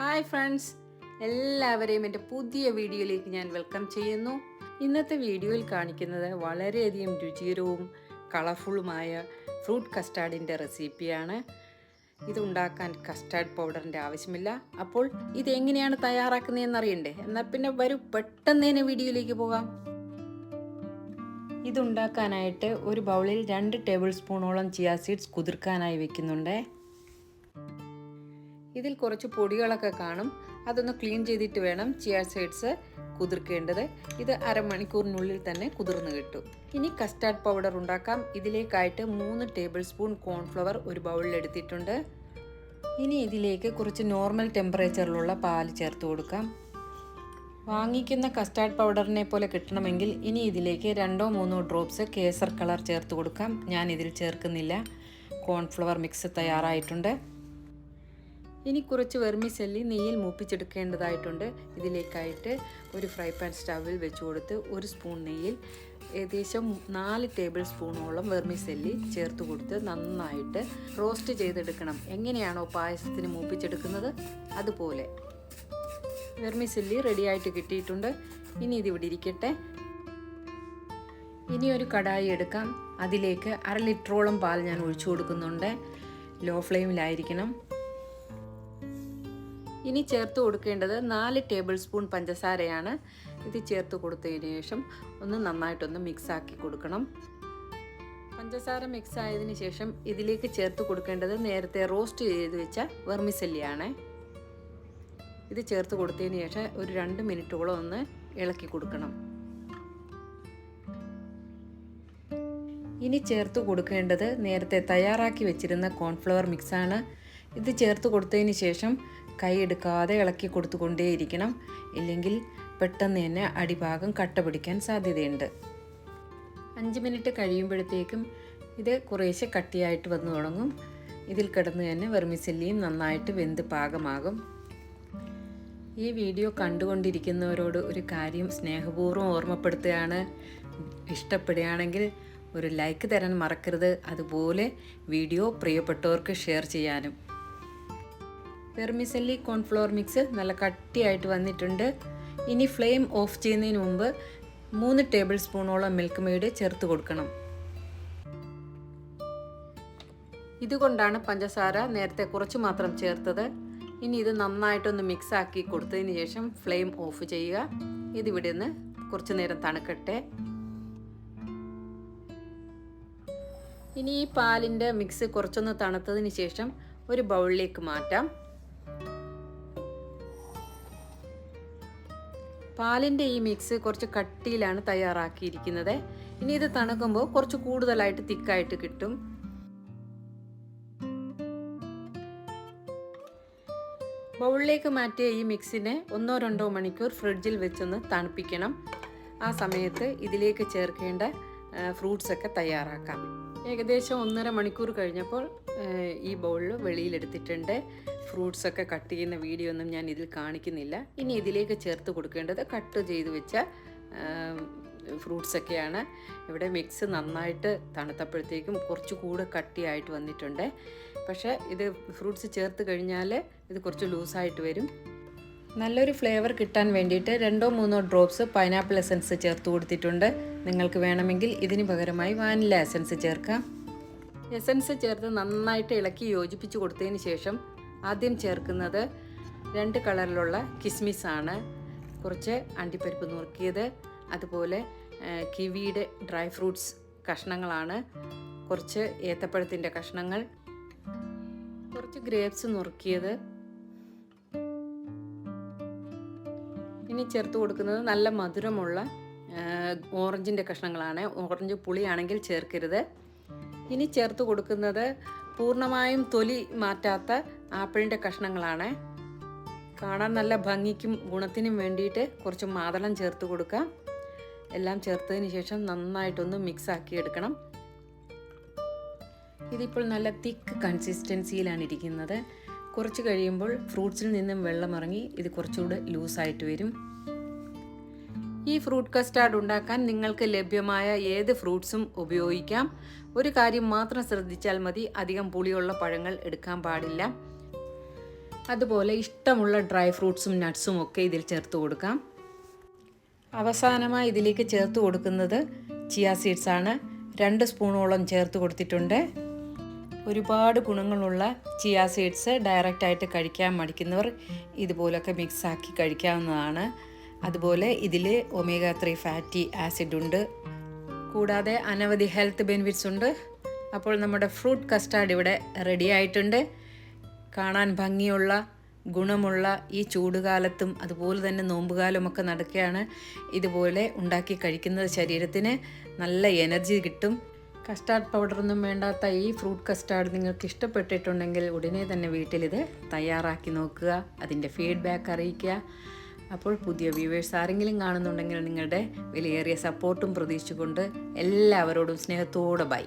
Hi friends. എല്ലാവരെയും എന്റെ പുതിയ വീഡിയോയിലേക്ക് ഞാൻ വെൽക്കം ചെയ്യുന്നു. ഇന്നത്തെ വീഡിയോയിൽ കാണിക്കുന്നത് വളരെയധികം രുചികരവും കളർഫുള്ളുമായ ഫ്രൂട്ട് കസ്റ്റാർഡിന്റെ റെസിപ്പിയാണ്. ഇതുണ്ടാക്കാൻ കസ്റ്റാർഡ് പൗഡറിന്റെ ആവശ്യമില്ല. അപ്പോൾ ഇതെങ്ങനെയാണ് തയ്യാറാക്കുന്നതെന്ന് അറിയണ്ടേ എന്നാൽ പിന്നെ വരും പെട്ടെന്ന് തന്നെ വീഡിയോയിലേക്ക് പോകാം. ഇതുണ്ടാക്കാനായിട്ട് ഒരു ബൗളിൽ രണ്ട് ടേബിൾ സ്പൂണോളം ചിയ സീഡ്സ് കുതിർക്കാനായി വെക്കുന്നുണ്ട്. ഇതിൽ കുറച്ച് പൊടികളൊക്കെ കാണും. അതൊന്ന് ക്ലീൻ ചെയ്തിട്ട് വേണം ചിയർ സൈഡ്സ് കുതിർക്കേണ്ടത്. ഇത് അരമണിക്കൂറിനുള്ളിൽ തന്നെ കുതിർന്ന് കിട്ടും. ഇനി കസ്റ്റാർഡ് പൗഡർ ഉണ്ടാക്കാം. ഇതിലേക്കായിട്ട് മൂന്ന് ടേബിൾ സ്പൂൺ കോൺഫ്ലവർ ഒരു ബൗളിൽ എടുത്തിട്ടുണ്ട്. ഇനി ഇതിലേക്ക് കുറച്ച് നോർമൽ ടെമ്പറേച്ചറിലുള്ള പാൽ ചേർത്ത് കൊടുക്കാം. വാങ്ങിക്കുന്ന കസ്റ്റാർഡ് പൗഡറിനെ പോലെ കിട്ടണമെങ്കിൽ ഇനി ഇതിലേക്ക് രണ്ടോ മൂന്നോ ഡ്രോപ്സ് കേസർ കളർ ചേർത്ത് കൊടുക്കാം. ഞാൻ ഇതിൽ ചേർക്കുന്നില്ല. കോൺഫ്ലവർ മിക്സ് തയ്യാറായിട്ടുണ്ട്. ഇനി കുറച്ച് വെർമിസെല്ലി നെയ്യിൽ മൂപ്പിച്ചെടുക്കേണ്ടതായിട്ടുണ്ട്. ഇതിലേക്കായിട്ട് ഒരു ഫ്രൈ പാൻ സ്റ്റവിൽ വെച്ച് കൊടുത്ത് ഒരു സ്പൂൺ നെയ്യിൽ ഏകദേശം നാല് ടേബിൾ സ്പൂണോളം വെർമിസെല്ലി ചേർത്ത് കൊടുത്ത് നന്നായിട്ട് റോസ്റ്റ് ചെയ്തെടുക്കണം. എങ്ങനെയാണോ പായസത്തിന് മൂപ്പിച്ചെടുക്കുന്നത്? അതുപോലെ. വെർമിസെല്ലി റെഡിയായിട്ട് കിട്ടിയിട്ടുണ്ട്. ഇനി ഇതിവിടെ ഇരിക്കട്ടെ. ഇനി ഒരു കടായി എടുക്കാം. അതിലേക്ക് അര ലിറ്ററോളം പാൽ ഞാൻ ഒഴിച്ചു കൊടുക്കുന്നുണ്ട്. ലോ ഫ്ലെയിമിലായിരിക്കണം. ഇനി ചേർത്ത് കൊടുക്കേണ്ടത് നാല് ടേബിൾ സ്പൂൺ പഞ്ചസാരയാണ്. ഇത് ചേർത്ത് കൊടുത്തതിന് ശേഷം ഒന്ന് നന്നായിട്ടൊന്ന് മിക്സാക്കി കൊടുക്കണം. പഞ്ചസാര മിക്സ് ആയതിനു ശേഷം ഇതിലേക്ക് ചേർത്ത് കൊടുക്കേണ്ടത് നേരത്തെ റോസ്റ്റ് ചെയ്ത് വെച്ച വെർമിസെല്ലിയാണ്. ഇത് ചേർത്ത് കൊടുത്തതിന് ശേഷം ഒരു രണ്ട് മിനിറ്റോളം ഒന്ന് ഇളക്കി കൊടുക്കണം. ഇനി ചേർത്ത് കൊടുക്കേണ്ടത് നേരത്തെ തയ്യാറാക്കി വെച്ചിരുന്ന കോൺഫ്ലവർ മിക്സാണ് ഇത് ചേർത്ത് കൊടുത്തതിന് ശേഷം കൈ എടുക്കാതെ ഇളക്കി കൊടുത്തുകൊണ്ടേയിരിക്കണം. ഇല്ലെങ്കിൽ പെട്ടെന്ന് തന്നെ അടിഭാഗം കട്ട പിടിക്കാൻ സാധ്യതയുണ്ട്. അഞ്ച് മിനിറ്റ് കഴിയുമ്പോഴത്തേക്കും ഇത് കുറേശ്ശെ കട്ടിയായിട്ട് വന്നു തുടങ്ങും. ഇതിൽ കിടന്ന് തന്നെ വെർമിസെല്ലിയും നന്നായിട്ട് വെന്ത് പാകമാകും. ഈ വീഡിയോ കണ്ടുകൊണ്ടിരിക്കുന്നവരോട് ഒരു കാര്യം സ്നേഹപൂർവം ഓർമ്മപ്പെടുത്തുകയാണ്. ഇഷ്ടപ്പെടുകയാണെങ്കിൽ ഒരു ലൈക്ക് തരാൻ മറക്കരുത്. അതുപോലെ വീഡിയോ പ്രിയപ്പെട്ടവർക്ക് ഷെയർ ചെയ്യാനും. പെർമിസെല്ലി കോൺഫ്ലോർ മിക്സ് നല്ല കട്ടിയായിട്ട് വന്നിട്ടുണ്ട്. ഇനി ഫ്ലെയിം ഓഫ് ചെയ്യുന്നതിന് മുമ്പ് മൂന്ന് ടേബിൾ സ്പൂണോളം മിൽക്ക് മെയ്ഡ് ചേർത്ത് കൊടുക്കണം. ഇതുകൊണ്ടാണ് പഞ്ചസാര നേരത്തെ കുറച്ച് മാത്രം ചേർത്തത്. ഇനി ഇത് നന്നായിട്ടൊന്ന് മിക്സ് ആക്കി കൊടുത്തതിന് ശേഷം ഫ്ലെയിം ഓഫ് ചെയ്യുക. ഇതിവിടെ നിന്ന് കുറച്ച് നേരം തണുക്കട്ടെ. ഇനി ഈ പാലിന്റെ മിക്സ് കുറച്ചൊന്ന് തണുത്തതിന് ശേഷം ഒരു ബൗളിലേക്ക് മാറ്റാം. പാലിന്റെ ഈ മിക്സ് കുറച്ച് കട്ടിയിലാണ് തയ്യാറാക്കിയിരിക്കുന്നത്. ഇനി ഇത് തണുക്കുമ്പോൾ കുറച്ച് കൂടുതലായിട്ട് തിക്കായിട്ട് കിട്ടും. ബൗളിലേക്ക് മാറ്റിയ ഈ മിക്സിനെ ഒന്നോ രണ്ടോ മണിക്കൂർ ഫ്രിഡ്ജിൽ വെച്ചൊന്ന് തണുപ്പിക്കണം. ആ സമയത്ത് ഇതിലേക്ക് ചേർക്കേണ്ട ഫ്രൂട്ട്സൊക്കെ തയ്യാറാക്കാം. ഏകദേശം ഒന്നര മണിക്കൂർ കഴിഞ്ഞപ്പോൾ ഈ ബൗളിൽ വെളിയിലെടുത്തിട്ടുണ്ട്. ഫ്രൂട്ട്സ് ഒക്കെ കട്ട് ചെയ്യുന്ന വീഡിയോ ഒന്നും ഞാൻ ഇതിൽ കാണിക്കുന്നില്ല. ഇനി ഇതിലേക്ക് ചേർത്ത് കൊടുക്കേണ്ടത് കട്ട് ചെയ്ത് വെച്ച ഫ്രൂട്ട്സ് ഒക്കെയാണ്. ഇവിടെ മിക്സ് നന്നായിട്ട് തണുത്തപ്പോഴത്തേക്കും കുറച്ച് കൂടെ കട്ടിയായിട്ട് വന്നിട്ടുണ്ട്. പക്ഷേ ഇത് ഫ്രൂട്ട്സ് ചേർത്ത് കഴിഞ്ഞാൽ ഇത് കുറച്ച് ലൂസായിട്ട് വരും. നല്ലൊരു ഫ്ലേവർ കിട്ടാൻ വേണ്ടിയിട്ട് രണ്ടോ മൂന്നോ ഡ്രോപ്സ് പൈനാപ്പിൾ എസൻസ് ചേർത്ത് കൊടുത്തിട്ടുണ്ട്. നിങ്ങൾക്ക് വേണമെങ്കിൽ ഇതിന് പകരമായി വാനില എസൻസ് ചേർക്കാം. എസൻസ് ചേർത്ത് നന്നായിട്ട് ഇളക്കി യോജിപ്പിച്ച് കൊടുത്തതിന് ശേഷം ആദ്യം ചേർക്കുന്നത് രണ്ട് കളറിലുള്ള കിസ്മിസ് ആണ്. കുറച്ച് അണ്ടിപ്പരിപ്പ് നുറുക്കിയത് അതുപോലെ കിവിയുടെ ഡ്രൈ ഫ്രൂട്ട്സ് കഷ്ണങ്ങളാണ്. കുറച്ച് ഏത്തപ്പഴത്തിന്റെ കഷ്ണങ്ങൾ കുറച്ച് ഗ്രേപ്സ് നുറുക്കിയത്. ഇനി ചേർത്ത് കൊടുക്കുന്നത് നല്ല മധുരമുള്ള ഓറഞ്ചിന്റെ കഷ്ണങ്ങളാണ്. ഓറഞ്ച് പുളിയാണെങ്കിൽ ചേർക്കരുത്. ഇനി ചേർത്ത് കൊടുക്കുന്നത് പൂർണമായും തൊലി മാറ്റാത്ത ആപ്പിളിന്റെ കഷ്ണങ്ങളാണ്. കാണാൻ നല്ല ഭംഗിക്കും ഗുണത്തിനും വേണ്ടിയിട്ട് കുറച്ച് മാതളം ചേർത്ത് കൊടുക്കാം. എല്ലാം ചേർത്തതിന് ശേഷം നന്നായിട്ടൊന്ന് മിക്സ് ആക്കി എടുക്കണം. ഇതിപ്പോൾ നല്ല തിക്ക് കൺസിസ്റ്റൻസിയിലാണ് ഇരിക്കുന്നത്. കുറച്ച് കഴിയുമ്പോൾ ഫ്രൂട്ട്സിൽ നിന്നും വെള്ളമിറങ്ങി ഇത് കുറച്ചുകൂടെ ലൂസായിട്ട് വരും. ഈ ഫ്രൂട്ട് കസ്റ്റാർഡ് ഉണ്ടാക്കാൻ നിങ്ങൾക്ക് ലഭ്യമായ ഏത് ഫ്രൂട്ട്സും ഉപയോഗിക്കാം. ഒരു കാര്യം മാത്രം ശ്രദ്ധിച്ചാൽ മതി. അധികം പുളിയുള്ള പഴങ്ങൾ എടുക്കാൻ പാടില്ല. അതുപോലെ ഇഷ്ടമുള്ള ഡ്രൈ ഫ്രൂട്ട്സും നട്ട്സും ഒക്കെ ഇതിൽ ചേർത്ത് കൊടുക്കാം. അവസാനമായി ഇതിലേക്ക് ചേർത്ത് കൊടുക്കുന്നത് ചിയ സീഡ്സ് ആണ്. രണ്ട് സ്പൂണോളം ചേർത്ത് കൊടുത്തിട്ടുണ്ട്. ഒരുപാട് ഗുണങ്ങളുള്ള ചിയ സീഡ്സ് ഡയറക്റ്റായിട്ട് കഴിക്കാൻ മടിക്കുന്നവർ ഇതുപോലൊക്കെ മിക്സാക്കി കഴിക്കാവുന്നതാണ്. അതുപോലെ ഇതിൽ ഒമേഗ ത്രീ ഫാറ്റി ആസിഡ് ഉണ്ട്. കൂടാതെ അനവധി ഹെൽത്ത് ബെനിഫിറ്റ്സ് ഉണ്ട്. അപ്പോൾ നമ്മുടെ ഫ്രൂട്ട് കസ്റ്റാർഡ് ഇവിടെ റെഡി ആയിട്ടുണ്ട്. കാണാൻ ഭംഗിയുള്ള ഗുണമുള്ള ഈ ചൂടുകാലത്തും അതുപോലെ തന്നെ നോമ്പുകാലമൊക്കെ നടക്കുകയാണ്. ഇതുപോലെ ഉണ്ടാക്കി കഴിക്കുന്നത് ശരീരത്തിന് നല്ല എനർജി കിട്ടും. കസ്റ്റാർഡ് പൗഡറൊന്നും വേണ്ടാത്ത ഈ ഫ്രൂട്ട് കസ്റ്റാർഡ് നിങ്ങൾക്ക് ഇഷ്ടപ്പെട്ടിട്ടുണ്ടെങ്കിൽ ഉടനെ തന്നെ വീട്ടിലിത് തയ്യാറാക്കി നോക്കുക. അതിന്റെ ഫീഡ്ബാക്ക് അറിയിക്കുക. അപ്പോൾ പുതിയ വ്യൂവേഴ്സ് ആരെങ്കിലും കാണുന്നുണ്ടെങ്കിൽ നിങ്ങളുടെ വിലയേറിയ സപ്പോർട്ടും പ്രതീക്ഷിച്ചുകൊണ്ട് എല്ലാവരോടും സ്നേഹത്തോടെ ബൈ.